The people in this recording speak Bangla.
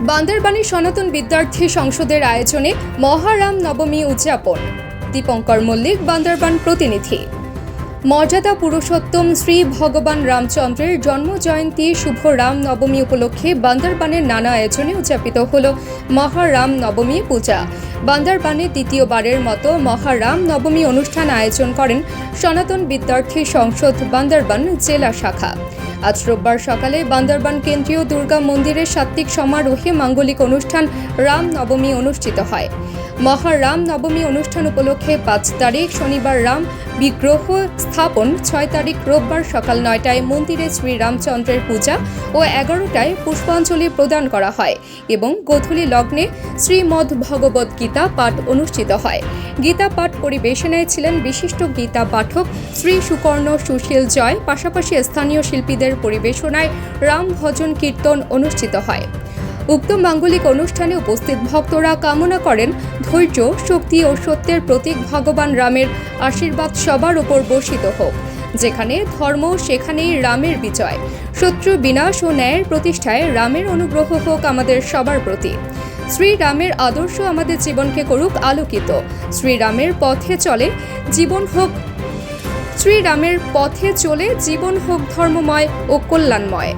বান্দরবানী সনাতন বিদ্যার্থী সংসদের আয়োজনে মহারাম নবমী উদযাপন। দীপঙ্কর মল্লিক বান্দরবান প্রতিনিধি। মর্যাদা পুরুষোত্তম শ্রী ভগবান রামচন্দ্রের জন্ম জয়ন্তী শুভ রাম নবমী উপলক্ষে বান্দরবানের নানা আয়োজনে উদযাপিত হল মহারাম নবমী পূজা। বান্দরবানে দ্বিতীয়বারের মতো মহারাম নবমী অনুষ্ঠান আয়োজন করেন সনাতন বিদ্যার্থী সংসদ বান্দরবান জেলা শাখা। আজ রোববার সকালে বান্দরবান কেন্দ্রীয় দুর্গা মন্দিরের সাত্ত্বিক সমারোহে মাঙ্গলিক অনুষ্ঠান রাম নবমী অনুষ্ঠিত হয়। মহারাম নবমী অনুষ্ঠান উপলক্ষে পাঁচ তারিখ শনিবার রাম বিগ্রহ স্থাপন, ছয় তারিখ রোববার সকাল নয়টায় মন্দিরে শ্রী রামচন্দ্রের পূজা ও এগারোটায় পুষ্পাঞ্জলি প্রদান করা হয় এবং গোধূলি লগ্নে শ্রীমদ্ ভগবত গীতা পাঠ অনুষ্ঠিত হয়। গীতা পাঠ পরিবেশনায় ছিলেন বিশিষ্ট গীতা পাঠক শ্রী সুকর্ণ সুশীল জয়। পাশাপাশি স্থানীয় শিল্পীদের পরিবেশনায় রাম ভজন কীর্তন অনুষ্ঠিত হয়। উক্ত মাঙ্গলিক অনুষ্ঠানে উপস্থিত ভক্তরা কামনা করেন ধৈর্য, শক্তি ও সত্যের প্রতীক ভগবান রামের আশীর্বাদ সবার উপর বর্ষিত হোক। যেখানে ধর্ম, সেখানেই রামের বিজয়। শত্রু বিনাশ ও ন্যায়ের প্রতিষ্ঠায় রামের অনুগ্রহ হোক আমাদের সবার প্রতি। শ্রীরামের আদর্শ আমাদের জীবনকে করুক আলোকিত। শ্রীরামের পথে চলে জীবন হোক শ্রীরামের পথে চলে জীবন হোক ধর্মময় ও কল্যাণময়।